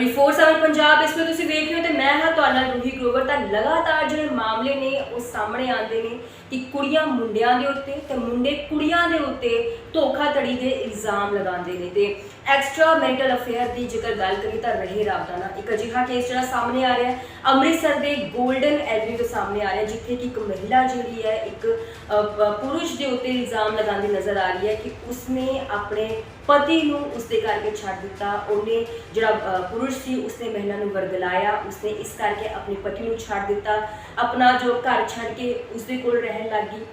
24/7 ਪੰਜਾਬ ਇਸ ਵਿੱਚ ਤੁਸੀਂ ਵੇਖ ਰਹੇ ਹੋ ਤੇ ਮੈਂ ਹਾਂ ਤੁਹਾਡਾ ਨਾਲ ਰੂਹੀ ਗਰੋਵਰ ਤਾਂ ਲਗਾਤਾਰ ਜਿਹੜੇ ਮਾਮਲੇ ਨੇ ਉਹ ਸਾਹਮਣੇ ਆਉਂਦੇ ਨੇ ਕਿ ਕੁੜੀਆਂ ਮੁੰਡਿਆਂ ਦੇ ਉੱਤੇ ਤੇ ਮੁੰਡੇ ਕੁੜੀਆਂ ਦੇ ਉੱਤੇ ਧੋਖਾਧੜੀ ਦੇ ਇਲਜ਼ਾਮ ਲਗਾਉਂਦੇ ਨੇ ਤੇ ਐਕਸਟਰਾ ਮੈਂਟਲ ਅਫੇਅਰ ਦੀ ਜੇਕਰ ਗੱਲ ਕਰੀ ਤਾਂ ਰਹੇ ਰਾਬਦਾਨਾ ਇੱਕ ਅਜਿਹਾ ਕੇਸ ਜਿਹੜਾ ਸਾਹਮਣੇ ਆ ਰਿਹਾ ਅੰਮ੍ਰਿਤਸਰ ਦੇ 골ਡਨ ਸਾਹਮਣੇ ਆ ਰਿਹਾ ਜਿੱਥੇ ਕਿ ਇੱਕ ਮਹਿਲਾ ਜਿਹੜੀ ਹੈ, ਇੱਕ ਪੁਰਸ਼ ਦੇ ਉੱਤੇ ਇਲਜ਼ਾਮ ਲਗਾਉਂਦੀ ਨਜ਼ਰ ਆ ਰਹੀ ਹੈ ਕਿ ਉਸਨੇ ਆਪਣੇ ਪਤੀ ਨੂੰ ਉਸਦੇ ਕਰਕੇ ਛੱਡ ਦਿੱਤਾ। ਉਹਨੇ ਜਿਹੜਾ ਪੁਰਸ਼ ਸੀ, ਉਸਨੇ ਮਹਿਲਾ ਨੂੰ ਵਰਗਲਾਇਆ। ਉਸਨੇ ਇਸ ਕਰਕੇ ਆਪਣੇ ਪਤੀ ਨੂੰ ਛੱਡ ਦਿੱਤਾ। ਆਪਣਾ ਜੋ ਘਰ ਛੱਡ ਕੇ ਉਸਦੇ ਕੋਲ ਰਹਿਣ ਲੱਗੀ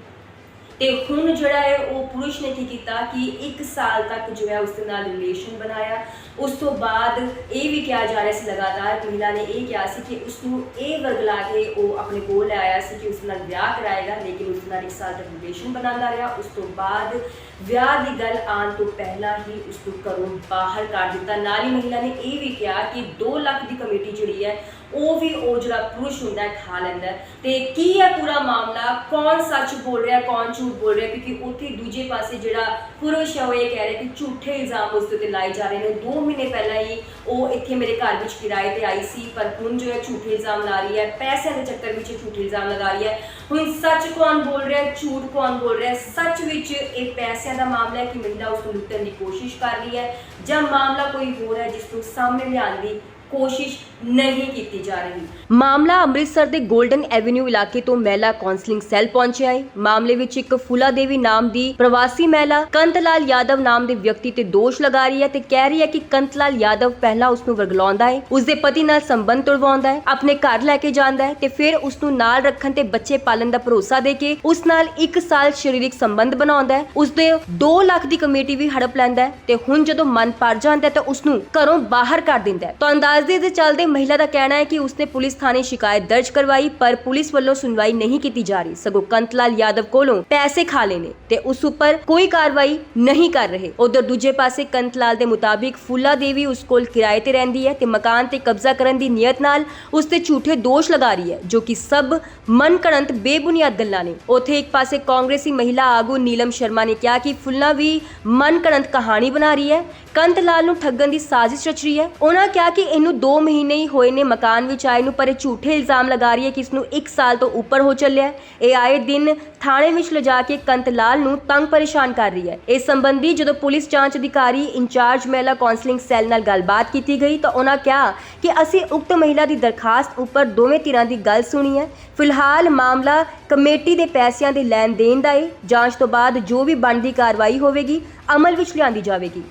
ਤੇ ਹੁਣ ਜਿਹੜਾ ਹੈ ਉਹ ਪੁਰਸ਼ ਨੇ ਕੀ ਕੀਤਾ ਕਿ 1 ਸਾਲ ਤੱਕ ਜੋ ਹੈ ਉਸ ਦੇ ਨਾਲ ਰਿਲੇਸ਼ਨ ਬਣਾਇਆ। ਉਸ ਤੋਂ ਬਾਅਦ ਇਹ ਵੀ ਕਿਹਾ ਜਾ ਰਿਹਾ ਸੀ ਲਗਾਤਾਰ, ਮਹਿਲਾ ਨੇ ਇਹ ਕਿਹਾ ਸੀ ਕਿ ਉਸ ਨੂੰ ਇਹ ਵਰਗਲਾ ਕੇ ਉਹ ਆਪਣੇ ਕੋਲ ਲੈ ਆਇਆ ਸੀ ਕਿ ਉਸ ਨਾਲ ਵਿਆਹ ਕਰਾਏਗਾ, ਲੇਕਿਨ ਉਸ ਨਾਲ 1 ਸਾਲ ਤੱਕ ਰਿਲੇਸ਼ਨ ਬਣਾਉਂਦਾ ਰਿਹਾ। ਉਸ ਤੋਂ ਬਾਅਦ ਵਿਆਹ ਦੀ ਗੱਲ ਆਉਣ ਤੋਂ ਪਹਿਲਾਂ ਹੀ ਉਸ ਨੂੰ ਘਰੋਂ ਬਾਹਰ ਕੱਢ ਦਿੱਤਾ। ਨਾਲ ਹੀ ਮਹਿਲਾ ਨੇ ਇਹ ਵੀ ਕਿਹਾ ਕਿ 2 ਲੱਖ ਦੀ ਕਮੇਟੀ ਜਿਹੜੀ ਹੈ, ਉਹ ਵੀ ਉਹ ਜਿਹੜਾ ਪੁਰਸ਼ ਹੁੰਦਾ ਹੈ, ਖਾ ਲੈਂਦਾ ਹੈ। ਤੇ ਕੀ ਹੈ ਪੂਰਾ ਮਾਮਲਾ? ਕੌਣ ਸੱਚ ਬੋਲ ਰਿਹਾ, ਕੌਣ ਝੂਠ ਬੋਲ ਰਿਹਾ? ਕਿਉਂਕਿ ਉੱਥੇ ਦੂਜੇ ਪਾਸੇ ਜਿਹੜਾ ਪੁਰਸ਼ ਹੈ ਉਹ ਇਹ ਕਹਿ ਰਿਹਾ ਕਿ ਝੂਠੇ ਇਲਜ਼ਾਮ ਉਸ ਦੇ ਉੱਤੇ ਲਾਏ ਜਾ ਰਹੇ ਨੇ। 2 ਮਹੀਨੇ ਪਹਿਲਾਂ ਹੀ ਉਹ ਇੱਥੇ ਮੇਰੇ ਘਰ ਵਿੱਚ ਕਿਰਾਏ ਤੇ ਆਈ ਸੀ, ਪਰ ਹੁਣ ਜੋ ਹੈ ਝੂਠੇ ਇਲਜ਼ਾਮ ਲਾ ਰਹੀ ਹੈ, ਪੈਸਿਆਂ ਦੇ ਚੱਕਰ ਵਿੱਚ ਇਹ ਝੂਠੇ ਇਲਜ਼ਾਮ ਲਗਾ ਰਹੀ ਹੈ। ਹੁਣ ਸੱਚ ਕੌਣ ਬੋਲ ਰਿਹਾ, ਝੂਠ ਕੌਣ ਬੋਲ ਰਿਹਾ? ਸੱਚ ਵਿੱਚ ਇਹ ਪੈਸਿਆਂ ਦਾ ਮਾਮਲਾ ਹੈ ਕਿ ਮਹਿਲਾ ਉਸ ਨੂੰ ਲੁੱਟਣ ਦੀ ਕੋਸ਼ਿਸ਼ ਕਰ ਰਹੀ ਹੈ ਜਾਂ ਮਾਮਲਾ ਕੋਈ ਹੋਰ ਹੈ ਜਿਸ ਨੂੰ ਸਾਹਮਣੇ ਲਿਆਉਣ ਦੀ ਕੋਸ਼ਿਸ਼ ਨਹੀਂ ਕੀਤੀ ਜਾ ਰਹੀ। ਮਾਮਲਾ ਅੰਮ੍ਰਿਤਸਰ ਦੇ 골ਡਨ ਐਵੇਨਿਊ ਇਲਾਕੇ ਤੋਂ ਮਹਿਲਾ ਕਾਉਂਸਲਿੰਗ ਸੈੱਲ ਪਹੁੰਚਿਆ ਹੈ ਮਾਮਲੇ ਵਿੱਚ ਇੱਕ ਫੁਲਾ ਦੇਵੀ ਨਾਮ ਦੀ ਪ੍ਰਵਾਸੀ ਮਹਿਲਾ ਕੰਤਲਾਲ ਯਾਦਵ ਨਾਮ ਦੇ ਵਿਅਕਤੀ ਤੇ ਦੋਸ਼ ਲਗਾ ਰਹੀ ਹੈ ਤੇ ਕਹਿ ਰਹੀ ਹੈ ਕਿ ਕੰਤਲਾਲ ਯਾਦਵ ਪਹਿਲਾਂ ਉਸ ਨੂੰ ਵਰਗਲਾਉਂਦਾ ਹੈ ਉਸ ਦੇ ਪਤੀ ਨਾਲ ਸੰਬੰਧ ਤੁੜਵਾਉਂਦਾ ਹੈ, ਆਪਣੇ ਘਰ ਲੈ ਕੇ ਜਾਂਦਾ ਹੈ ਤੇ ਫਿਰ ਉਸ ਨੂੰ ਨਾਲ ਰੱਖਣ ਤੇ ਬੱਚੇ ਪਾਲਣ ਦਾ ਭਰੋਸਾ ਦੇ ਕੇ ਉਸ ਨਾਲ 1 ਸਾਲ ਸਰੀਰਕ ਸੰਬੰਧ ਬਣਾਉਂਦਾ ਹੈ। ਉਸ ਦੇ 2 ਲੱਖ ਦੀ ਕਮੇਟੀ ਵੀ ਹੜਪ ਲੈਂਦਾ ਹੈ ਤੇ ਹੁਣ ਜਦੋਂ ਮਨ ਭਰ ਜਾਂਦਾ ਹੈ ਤਾਂ ਉਸ ਨੂੰ ਘਰੋਂ ਬਾਹਰ ਕਰ ਦਿੰਦਾ ਹੈ। ਤਾਂ ਅੰਦਾਜ਼ੇ ਦੇ ਚੱਲਦੇ ਮਹਿਲਾ ਦਾ ਕਹਿਣਾ ਹੈ ਕਿ ਉਸਨੇ ਪੁਲਿਸ ਥਾਣੇ ਸ਼ਿਕਾਇਤ ਦਰਜ ਕਰਵਾਈ, ਪਰ ਪੁਲਿਸ ਵੱਲੋਂ ਸੁਣਵਾਈ ਨਹੀਂ ਕੀਤੀ ਜਾ ਰਹੀ। ਸਗੋਂ ਕੰਤਲਾਲ ਯਾਦਵ ਕੋਲੋਂ ਪੈਸੇ ਖਾ ਲਏ ਤੇ ਉਸ ਉੱਪਰ ਕੋਈ ਕਾਰਵਾਈ ਨਹੀਂ ਕਰ ਰਹੇ। ਉਧਰ ਦੂਜੇ ਪਾਸੇ ਕੰਤਲਾਲ ਦੇ ਮੁਤਾਬਿਕ ਫੁੱਲਾ ਦੇਵੀ ਉਸ ਕੋਲ ਕਿਰਾਏ ਤੇ ਰਹਿੰਦੀ ਹੈ ਤੇ ਮਕਾਨ ਤੇ ਕਬਜ਼ਾ ਕਰਨ ਦੀ ਨੀਅਤ ਨਾਲ ਉਸ ਤੇ ਝੂਠੇ ਦੋਸ਼ ਲਗਾ ਰਹੀ ਹੈ, ਜੋ ਕਿ ਸਭ ਮਨਕੜੰਤ ਬੇਬੁਨਿਆਦ ਗੱਲਾਂ ਨੇ। ਉਥੇ ਇੱਕ ਪਾਸੇ ਕਾਂਗਰਸੀ ਮਹਿਲਾ ਆਗੂ ਨੀਲਮ ਸ਼ਰਮਾ ਨੇ ਕਿਹਾ ਕਿ ਫੁੱਲਾ ਵੀ ਮਨਕੜੰਤ ਕਹਾਣੀ ਬਣਾ ਰਹੀ ਹੈ। ਕੰਤ ਲਾਲ ਨੂੰ ਠੱਗਣ ਦੀ ਸਾਜ਼ਿਸ਼ ਰਚ ਰਹੀ ਹੈ। ਉਹਨਾਂ ਕਿਹਾ ਕਿ ਇਹਨੂੰ 2 ਮਹੀਨੇ ਹੀ ਹੋਏ ਨੇ ਮਕਾਨ ਵਿੱਚ ਆਏ ਨੂੰ, ਪਰ ਇਹ ਝੂਠੇ ਇਲਜ਼ਾਮ ਲਗਾ ਰਹੀ ਹੈ ਕਿ ਇਸ ਨੂੰ 1 ਸਾਲ ਤੋਂ ਉੱਪਰ ਹੋ ਚੱਲਿਆ ਇਹ ਆਏ ਦਿਨ ਥਾਣੇ ਵਿੱਚ ਲਿਜਾ ਕੇ ਕੰਤ ਲਾਲ ਨੂੰ ਤੰਗ ਪਰੇਸ਼ਾਨ ਕਰ ਰਹੀ ਹੈ। ਇਸ ਸੰਬੰਧੀ ਜਦੋਂ ਪੁਲਿਸ ਜਾਂਚ ਅਧਿਕਾਰੀ ਇੰਚਾਰਜ ਮਹਿਲਾ ਕਾਉਂਸਲਿੰਗ ਸੈੱਲ ਨਾਲ ਗੱਲਬਾਤ ਕੀਤੀ ਗਈ ਤਾਂ ਉਹਨਾਂ ਕਿਹਾ ਕਿ ਅਸੀਂ ਉਕਤ ਮਹਿਲਾ ਦੀ ਦਰਖਾਸਤ ਉੱਪਰ ਦੋਵੇਂ ਧਿਰਾਂ ਦੀ ਗੱਲ ਸੁਣੀ ਹੈ। ਫਿਲਹਾਲ ਮਾਮਲਾ ਕਮੇਟੀ ਦੇ ਪੈਸਿਆਂ ਦੇ ਲੈਣ ਦੇਣ ਦਾ ਹੈ ਜਾਂਚ ਤੋਂ ਬਾਅਦ ਜੋ ਵੀ ਬਣਦੀ ਕਾਰਵਾਈ ਹੋਵੇਗੀ, ਅਮਲ ਵਿੱਚ ਲਿਆਂਦੀ ਜਾਵੇਗੀ।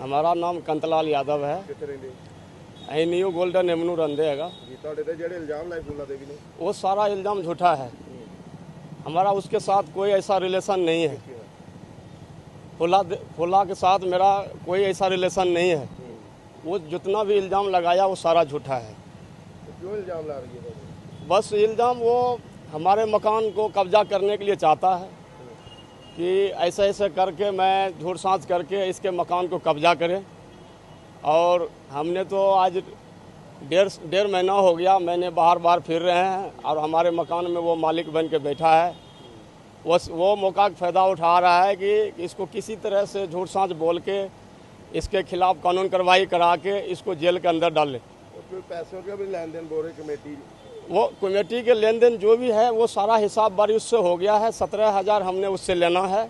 हमारा नाम कंतलाल यादव है। New golden avenue golden avenue वो सारा इल्ज़ाम झूठा है। हमारा उसके साथ कोई ऐसा रिलेशन नहीं है। फुला फुला के साथ मेरा कोई ऐसा रिलेशन नहीं है। वो जितना भी इल्ज़ाम लगाया वो सारा झूठा है। क्यों इल्ज़ाम ला रही है बस इल्ज़ाम वो हमारे मकान को कब्जा करने के लिए चाहता है। कि ऐसे ऐसे करके मैं झूठ सांच करके इसके मकान को कब्जा करें। और हमने तो आज डेढ़ डेढ़ महीना हो गया, मैंने बाहर बाहर फिर रहे हैं और हमारे मकान में वो मालिक बन के बैठा है। वो वो मौका फ़ायदा उठा रहा है कि इसको किसी तरह से झूठ सांच बोल के, इसके खिलाफ कानून कार्रवाई करा के इसको जेल के अंदर डाल ले। पैसों का भी लेन देन बोल रहे कमेटी। वो कमेटी के लेन देन जो भी है, वो सारा हिसाब बारी उससे हो गया है। सत्रह हज़ार हमने उससे लेना है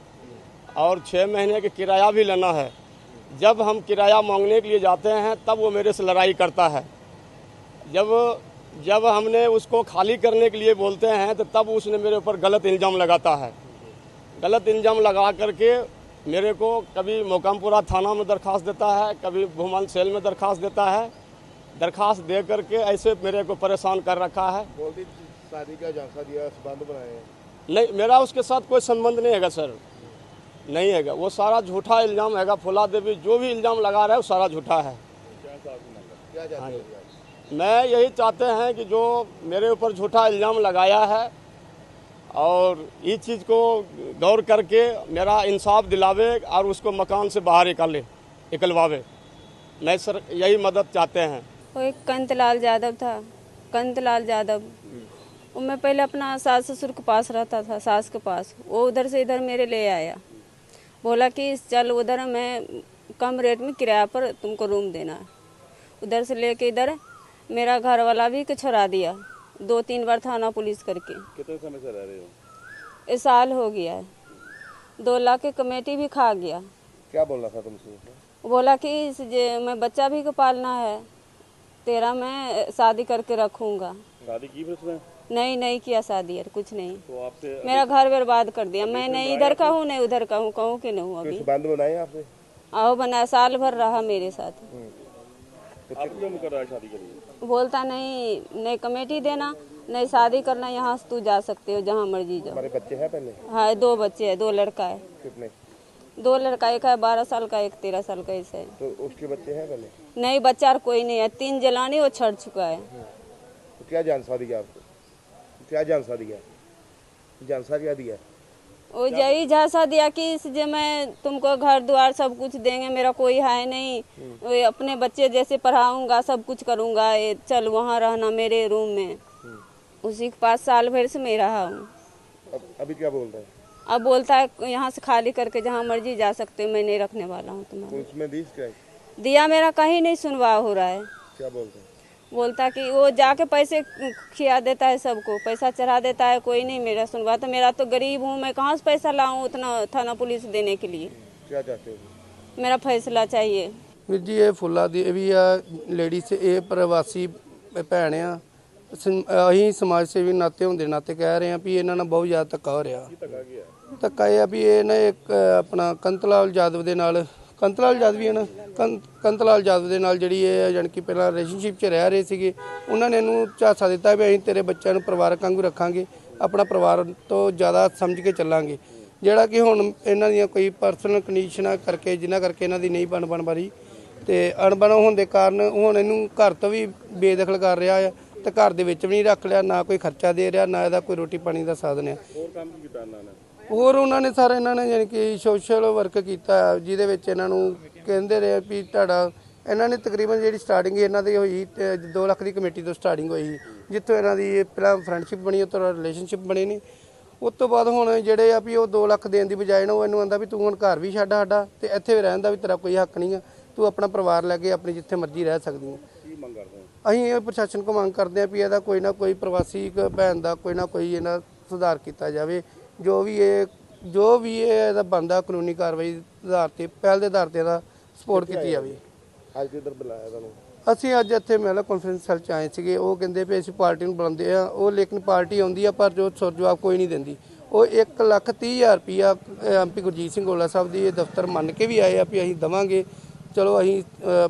और छः महीने के किराया भी लेना है। जब हम किराया मांगने के लिए जाते हैं, तब वो मेरे से लड़ाई करता है। जब जब हमने उसको खाली करने के लिए बोलते हैं तो तब उसने मेरे ऊपर गलत इल्ज़ाम लगाता है। गलत इल्ज़ाम लगा करके मेरे को कभी मोकामपुरा थाना में दरखास्त देता है, कभी भूमन सेल में दरखास्त देता है। दरखास्त दे करके ऐसे मेरे को परेशान कर रखा है। शादी का झांसा दिया संबंध बनाए। नहीं मेरा उसके साथ कोई संबंध नहीं हैगा सर। नहीं हैगा। वो सारा झूठा इल्ज़ाम हैगा फुला देवी जो भी इल्ज़ाम लगा रहा है वो सारा झूठा है। हो मैं यही चाहते हैं कि जो मेरे ऊपर झूठा इल्ज़ाम लगाया है और इस चीज़ को गौर करके मेरा इंसाफ दिलावे और उसको मकान से बाहर निकाले निकलवावे। मैं सर यही मदद चाहते हैं। वो एक कंतलाल यादव था कंतलाल यादव वो मैं पहले अपना सास ससुर के पास रहता था सास के पास। वो उधर से इधर मेरे ले आया। बोला कि चल उधर मैं कम रेट में किराया पर तुमको रूम देना। है उधर से लेके इधर मेरा घर वाला भी छुड़ा दिया। दो तीन बार थाना पुलिस करके। कितने समय से रह रहे हो? ये साल हो गया है। दो लाख की कमेटी भी खा गया। क्या बोलना था तुमसे बोला कि इस मैं बच्चा भी को पालना है। तेरा मैं शादी करके रखूँगा। शादी की उसने? नहीं नहीं किया शादी यार कुछ नहीं। तो आपसे मेरा घर बर्बाद कर दिया। मैं नहीं इधर का हूँ नहीं उधर का हूँ कहूँ कि नहीं हूँ अभी। संबंध बनाए आपसे आओ बनाया साल भर रहा मेरे साथ। आप क्यों कर रहा है शादी के लिए? बोलता नहीं नहीं कमेटी देना नहीं शादी करना यहाँ तू जा सकते हो जहाँ मर्ज़ी जाओ। हमारे बच्चे हैं पहले? हाँ दो बच्चे हैं दो लड़का है। कितने? दो लड़का एक है बारह साल का एक तेरह साल का ऐसे है तो उसके बच्चे हैं पहले? नहीं बच्चा और कोई नहीं है। तीन जलानी वो छड़ चुका है। तो क्या जानसा दिया आपको? क्या जानसा दिया जानसा क्या दिया? वो यही झांसा दिया कि इस जे मैं तुमको घर द्वार सब कुछ देंगे मेरा कोई है नहीं। वो अपने बच्चे जैसे पढ़ाऊँगा सब कुछ करूँगा ये चल वहाँ रहना मेरे रूम में। उसी के पास साल भर से मैं रहा हूँ। अभी क्या बोल रहे हैं? अब बोलता है यहाँ से खाली करके जहाँ मर्जी जा सकते हो मैं नहीं रखने वाला हूँ तुम्हारा पुलिस में दी शिकायत दिया मेरा कहीं नहीं सुनवा हो रहा है क्या बोलते हैं बोलता कि वो जाके पैसे खिया देता है सबको पैसा चढ़ा देता है कोई नहीं मेरा सुनवा तो मेरा तो गरीब हूँ मैं कहाँ से पैसा लाऊं उतना थाना पुलिस देने के लिए क्या चाहते हो मेरा फैसला चाहिए ਵੀਰ ਜੀ ਇਹ ਫੁੱਲਾ ਦੀ ਇਹ ਵੀ ਆ ਲੇਡੀਜ਼ ਇਹ ਪ੍ਰਵਾਸੀ ਭੈਣ ਆ ਸਮ- ਅਸੀਂ ਸਮਾਜ ਸੇਵੀ ਨਾਤੇ ਹੁੰਦੇ ਨਾਤੇ ਕਹਿ ਰਹੇ ਆ ਵੀ ਇਹਨਾਂ ਨਾਲ ਬਹੁਤ ਜ਼ਿਆਦਾ ਧੱਕਾ ਹੋ ਰਿਹਾ। ਧੱਕਾ ਇਹ ਆ ਵੀ ਇਹ ਨਾ ਇੱਕ ਅ, ਆਪਣਾ ਕੰਤਲਾਲ ਜਾਦਵ ਦੇ ਨਾਲ ਕੰਤਲਾਲ ਜਾਦਵ ਵੀ ਹੈ ਨਾ ਕੰ- ਕੰਤਲਾਲ ਜਾਦਵ ਦੇ ਨਾਲ ਜਿਹੜੀ ਇਹ ਜਾਣੀ ਕਿ ਪਹਿਲਾਂ ਰਿਲੇਸ਼ਨਸ਼ਿਪ 'ਚ ਰਹਿ ਰਹੇ ਸੀਗੇ ਉਹਨਾਂ ਨੇ ਇਹਨੂੰ ਝਾਂਸਾ ਦਿੱਤਾ ਵੀ ਅਸੀਂ ਤੇਰੇ ਬੱਚਿਆਂ ਨੂੰ ਪਰਿਵਾਰਕ ਵਾਂਗੂ ਰੱਖਾਂਗੇ ਆਪਣਾ ਪਰਿਵਾਰ ਤੋਂ ਜ਼ਿਆਦਾ ਸਮਝ ਕੇ ਚੱਲਾਂਗੇ। ਜਿਹੜਾ ਕਿ ਹੁਣ ਇਹਨਾਂ ਦੀਆਂ ਕੋਈ ਪਰਸਨਲ ਕੰਡੀਸ਼ਨਾਂ ਕਰਕੇ ਜਿਨ੍ਹਾਂ ਕਰਕੇ ਇਹਨਾਂ ਦੀ ਨਹੀਂ ਬਣ ਬਣ ਬਾਰੀ ਤੇ ਅਣਬਣ ਹੋਣ ਦੇ ਕਾਰਨ ਹੁਣ ਇਹਨੂੰ ਘਰ ਤੋਂ ਵੀ ਬੇਦਖਲ ਕਰ ਰਿਹਾ ਆ। ਤੇ ਘਰ ਦੇ ਵਿੱਚ ਵੀ ਨਹੀਂ ਰੱਖ ਲਿਆ ਨਾ ਕੋਈ ਖਰਚਾ ਦੇ ਰਿਹਾ ਨਾ ਇਹਦਾ ਕੋਈ ਰੋਟੀ ਪਾਣੀ ਦਾ ਸਾਧਨ ਆ ਹੋਰ ਕੰਮ ਕੀ ਕੀਤਾ ਇਹਨਾਂ ਨੇ? ਹੋਰ ਉਹਨਾਂ ਨੇ ਸਾਰਾ ਇਹਨਾਂ ਨੇ ਯਾਨੀ ਕਿ ਸੋਸ਼ਲ ਵਰਕ ਕੀਤਾ ਹੈ, ਜਿਹਦੇ ਵਿੱਚ ਇਹਨਾਂ ਨੂੰ ਕਹਿੰਦੇ ਰਹੇ ਵੀ ਤੁਹਾਡਾ ਇਹਨਾਂ ਨੇ ਤਕਰੀਬਨ ਜਿਹੜੀ ਸਟਾਰਟਿੰਗ ਇਹਨਾਂ ਦੀ ਹੋਈ ਤੇ 2 ਲੱਖ ਦੀ ਕਮੇਟੀ ਤੋਂ ਸਟਾਰਟਿੰਗ ਹੋਈ ਜਿੱਥੋਂ ਇਹਨਾਂ ਦੀ ਪਹਿਲਾਂ ਫਰੈਂਡਸ਼ਿਪ ਬਣੀ ਉਤੋਂ ਰਿਲੇਸ਼ਨਸ਼ਿਪ ਬਣੇ ਨੇ। ਉਸ ਤੋਂ ਬਾਅਦ ਹੁਣ ਜਿਹੜੇ ਆ ਵੀ ਉਹ 2 ਲੱਖ ਦੇਣ ਦੀ ਬਜਾਏ ਨਾ ਉਹ ਇਹਨੂੰ ਆਂਦਾ ਵੀ ਤੂੰ ਹੁਣ ਘਰ ਵੀ ਛੱਡ ਸਾਡਾ ਤੇ ਇੱਥੇ ਵੀ ਰਹਿਣ ਦਾ ਵੀ ਤੇਰਾ ਕੋਈ ਹੱਕ ਨਹੀਂ ਆ ਤੂੰ ਆਪਣਾ ਪਰਿਵਾਰ ਲੈ ਕੇ ਆਪਣੀ ਜਿੱਥੇ ਮਰਜ਼ੀ ਰਹਿ ਸਕਦੀ ਹੋ ਅਸੀਂ ਇਹ ਪ੍ਰਸ਼ਾਸਨ ਕੋ ਮੰਗ ਕਰਦੇ ਹਾਂ ਵੀ ਇਹਦਾ ਕੋਈ ਨਾ ਕੋਈ ਪ੍ਰਵਾਸੀ ਭੈਣ ਦਾ ਕੋਈ ਨਾ ਕੋਈ ਇਹਨਾਂ ਸੁਧਾਰ ਕੀਤਾ ਜਾਵੇ। ਜੋ ਵੀ ਇਹ ਜੋ ਵੀ ਇਹ ਇਹਦਾ ਬੰਦਾ ਕਾਨੂੰਨੀ ਕਾਰਵਾਈ ਦੇ ਆਧਾਰ ਤੇ ਪਹਿਲ ਦੇ ਆਧਾਰ ਤੇ ਇਹਦਾ ਸਪੋਰਟ ਕੀਤੀ ਜਾਵੇ। ਅੱਜ ਕਿੱਧਰ ਬੁਲਾਇਆ ਤੁਹਾਨੂੰ? ਅਸੀਂ ਅੱਜ ਇੱਥੇ ਮਹਿਲਾ ਕਾਨਫਰੰਸ ਸੈਲ ਚ ਆਏ ਸੀਗੇ। ਉਹ ਕਹਿੰਦੇ ਵੀ ਅਸੀਂ ਪਾਰਟੀ ਨੂੰ ਬੁਲਾਉਂਦੇ ਆ ਉਹ ਲੇਕਿਨ ਪਾਰਟੀ ਆਉਂਦੀ ਆ ਪਰ ਜੋ ਸੁਰ ਜਵਾਬ ਕੋਈ ਨਹੀਂ ਦਿੰਦੀ। ਉਹ 1 ਲੱਖ 30 ਹਜ਼ਾਰ ਰੁਪਿਆ ਐਮਪੀ ਗੁਰਜੀਤ ਸਿੰਘ ਗੋਲਾ ਸਾਹਿਬ ਦੀ ਇਹ ਦਫ਼ਤਰ ਮੰਨ ਕੇ ਵੀ ਆਏ ਆ ਵੀ ਅਸੀਂ ਦਵਾਂਗੇ। ਚਲੋ ਅਸੀਂ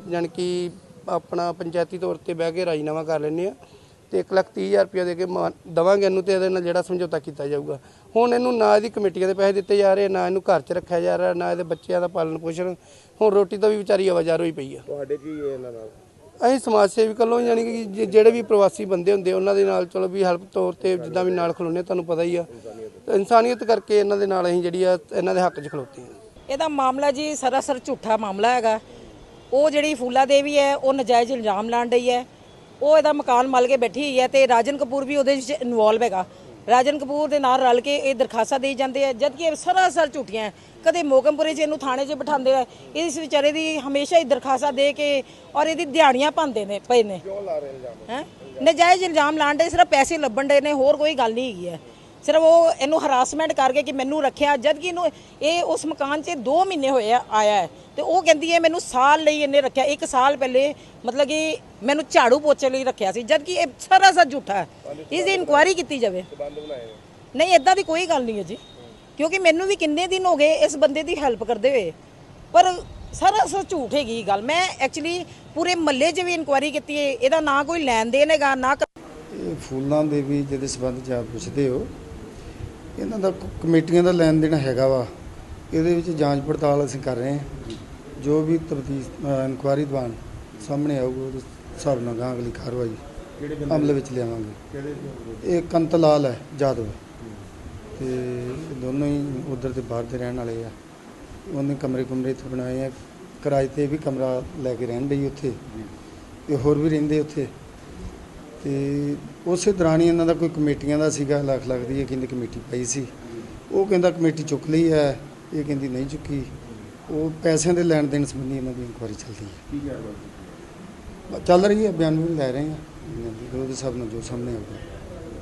ਜਾਣੀ ਕਿ ਆਪਣਾ ਪੰਚਾਇਤੀ ਤੌਰ ਤੇ ਬਹਿ ਕੇ ਰਾਜੀਨਾਮਾ ਕਰ ਲੈਂਦੇ ਆ ਤੇ 1 ਲੱਖ 30 ਹਜ਼ਾਰ ਰੁਪਇਆ ਦੇ ਕੇ ਦਵਾਂਗੇ ਇਹਨੂੰ ਤੇ ਇਹਦੇ ਨਾਲ ਜਿਹੜਾ ਸਮਝੌਤਾ ਕੀਤਾ ਜਾਊਗਾ। ਹੁਣ ਇਹਨੂੰ ਨਾ ਇਹਦੀ ਕਮੇਟੀਆਂ ਦੇ ਪੈਸੇ ਦਿੱਤੇ ਜਾ ਰਹੇ ਨਾ ਇਹਨੂੰ ਘਰ 'ਚ ਰੱਖਿਆ ਜਾ ਰਿਹਾ ਨਾ ਇਹਦੇ ਬੱਚਿਆਂ ਦਾ ਪਾਲਣ ਪੋਸ਼ਣ। ਹੁਣ ਰੋਟੀ ਤੋਂ ਵੀ ਵਿਚਾਰੀ ਆਵਾਜ਼ਾਰ ਹੋਈ ਪਈ ਆ। ਤੁਹਾਡੇ ਕੀ ਇਹਨਾਂ ਨਾਲ? ਅਸੀਂ ਸਮਾਜ ਸੇਵੀ ਵੱਲੋਂ ਯਾਨੀ ਕਿ ਜਿਹੜੇ ਵੀ ਪ੍ਰਵਾਸੀ ਬੰਦੇ ਹੁੰਦੇ ਉਹਨਾਂ ਦੇ ਨਾਲ ਚਲੋ ਵੀ ਹੈਲਪ ਤੌਰ ਤੇ ਜਿੱਦਾਂ ਵੀ ਨਾਲ ਖਲੋਨੇ ਤੁਹਾਨੂੰ ਪਤਾ ਹੀ ਆ। ਤੇ ਇਨਸਾਨੀਅਤ ਕਰਕੇ ਇਹਨਾਂ ਦੇ ਨਾਲ ਅਸੀਂ ਜਿਹੜੀ ਆ ਇਹਨਾਂ ਦੇ ਹੱਕ 'ਚ ਖਲੋਤੇ ਆ। ਇਹਦਾ ਮਾਮਲਾ ਜੀ ਸਰਾਸਰ ਝੂਠਾ ਮਾਮਲਾ ਹੈਗਾ। ਉਹ ਜਿਹੜੀ ਫੂਲਾ ਦੇਵੀ ਹੈ ਉਹ ਨਜਾਇਜ਼ ਇਲਜ਼ਾਮ ਲਾਣ ਰਹੀ ਹੈ। ਉਹ ਇਹਦਾ ਮਕਾਨ ਮਲ ਕੇ ਬੈਠੀ ਹੋਈ ਹੈ ਤੇ ਰਾਜਨ ਕਪੂਰ ਵੀ ਉਹਦੇ ਵਿੱਚ ਇਨਵੋਲਵ ਹੈਗਾ। ਰਾਜਨ ਕਪੂਰ ਦੇ ਨਾਲ ਰਲ ਕੇ ਇਹ ਦਰਖਾਸਤਾਂ ਦੇਈ ਜਾਂਦੇ ਆ ਜਦ ਕਿ ਇਹ ਸਰਾਸਰ ਝੂਠੀਆਂ। ਕਦੇ ਮੋਗਮਪੁਰੇ 'ਚ ਇਹਨੂੰ ਥਾਣੇ 'ਚ ਬਿਠਾਉਂਦੇ ਆ। ਇਸ ਵਿਚਾਰੇ ਦੀ ਹਮੇਸ਼ਾ ਹੀ ਦਰਖਾਸਤਾਂ ਦੇ ਕੇ ਔਰ ਇਹਦੀ ਦਿਹਾੜੀਆਂ ਪਾਉਂਦੇ ਨੇ ਪਏ ਨੇ। ਕਿਉਂ ਲਾ ਰਹੇ ਇਲਜ਼ਾਮ? ਹੈ? ਨਜਾਇਜ਼ ਇਲਜ਼ਾਮ ਲਾਣ ਦੇ ਸਿਰਫ ਪੈਸੇ ਲੱਭਣ ਦੇ ਨੇ ਹੋਰ ਕੋਈ ਗੱਲ ਨਹੀਂ ਹੈਗੀ ਹੈ। ਸਿਰਫ ਉਹ ਇਹਨੂੰ ਹਰਾਸਮੈਂਟ ਕਰਕੇ ਕਿ ਮੈਨੂੰ ਰੱਖਿਆ ਜਦ ਕਿ ਇਹਨੂੰ ਇਹ ਉਸ ਮਕਾਨ 'ਚ 2 ਮਹੀਨੇ ਹੋਏ ਆ, ਆਇਆ ਹੈ। ਤੇ ਉਹ ਕਹਿੰਦੀ ਹੈ, ਮੈਨੂੰ ਸਾਲ ਲਈ ਇਹਨੇ ਰੱਖਿਆ, ਇੱਕ ਸਾਲ ਪਹਿਲੇ ਮਤਲਬ ਕਿ ਮੈਨੂੰ ਝਾੜੂ ਪੋਚੇ ਲਈ ਰੱਖਿਆ ਸੀ। ਜਦ ਕਿ ਇਹ ਸਰਾਸਰ ਝੂਠਾ ਹੈ। ਇਸ ਦੀ ਇਨਕੁਆਇਰੀ ਕੀਤੀ ਜਾਵੇ। ਨਹੀਂ ਇਦਾਂ ਦੀ ਕੋਈ ਗੱਲ ਨਹੀਂ ਹੈ ਜੀ। ਕਿਉਂਕਿ ਮੈਨੂੰ ਵੀ ਕਿੰਨੇ ਦਿਨ ਹੋ ਗਏ ਇਸ ਬੰਦੇ ਦੀ ਹੈਲਪ ਕਰਦੇ ਹੋਏ। ਪਰ ਸਰਾਸਰ ਝੂਠ ਹੈਗੀ ਗੱਲ। ਮੈਂ ਐਕਚੁਅਲੀ ਪੂਰੇ ਮਹੱਲੇ 'ਚ ਵੀ ਇਨਕੁਆਇਰੀ ਕੀਤੀ ਹੈ। ਇਹਦਾ ਨਾ ਕੋਈ ਲੈਣ ਦੇਣ ਹੈਗਾ, ਨਾ ਕ- ਫੂਲਾਂ ਦੇ ਵੀ ਜਿਹਦੇ ਸੰਬੰਧ ਚ ਆਪ ਪੁੱਛਦੇ ਹੋ ਇਹਨਾਂ ਦਾ ਕਮੇਟੀਆਂ ਦਾ ਲੈਣ ਦੇਣ ਹੈਗਾ ਵਾ। ਇਹਦੇ ਵਿੱਚ ਜਾਂਚ ਪੜਤਾਲ ਅਸੀਂ ਕਰ ਰਹੇ ਹਾਂ। ਜੋ ਵੀ ਤਫਤੀਸ਼ ਇਨਕੁਆਰੀ ਦੌਰਾਨ ਸਾਹਮਣੇ ਆਊਗਾ ਉਹਦੇ ਹਿਸਾਬ ਨਾਲ ਗਾਂ ਅਗਲੀ ਕਾਰਵਾਈ ਅਮਲ ਵਿੱਚ ਲਿਆਵਾਂਗੇ। ਇਹ ਕੰਤ ਲਾਲ ਹੈ ਜਾਦਵ। ਤੇ ਦੋਨੋਂ ਹੀ ਉਧਰ ਤੇ ਬਾਹਰ ਦੇ ਰਹਿਣ ਵਾਲੇ ਆ। ਉਹਨੇ ਕਮਰੇ ਕਮਰੇ ਇੱਥੇ ਬਣਾਏ ਆ। ਕਿਰਾਏ ਤੇ ਵੀ ਕਮਰਾ ਲੈ ਕੇ ਰਹਿਣ ਲਈ ਉੱਥੇ। ਤੇ ਹੋਰ ਵੀ ਰਹਿੰਦੇ ਉੱਥੇ। ਤੇ ਉਸੇ ਦੌਰਾਨ ਹੀ ਇਹਨਾਂ ਦਾ ਕੋਈ ਕਮੇਟੀਆਂ ਦਾ ਸੀਗਾ ਲੱਖ ਲੱਖ ਦੀ ਇਹ ਕਹਿੰਦੀ ਕਮੇਟੀ ਪਈ ਸੀ। ਉਹ ਕਹਿੰਦਾ ਕਮੇਟੀ ਚੁੱਕ ਲਈ ਹੈ ਇਹ ਕਹਿੰਦੀ ਨਹੀਂ ਚੁੱਕੀ। ਉਹ ਪੈਸਿਆਂ ਦੇ ਲੈਣ ਦੇਣ ਸੰਬੰਧੀ ਇਹਨਾਂ ਦੀ ਇਨਕੁਆਇਰੀ ਚੱਲਦੀ ਹੈ। ਚੱਲ ਰਹੀ ਹੈ ਬਿਆਨ ਵੀ ਲੈ ਰਹੇ ਹਾਂ। ਉਹਦੇ ਹਿਸਾਬ ਨਾਲ ਜੋ ਸਾਹਮਣੇ ਆਊਗਾ।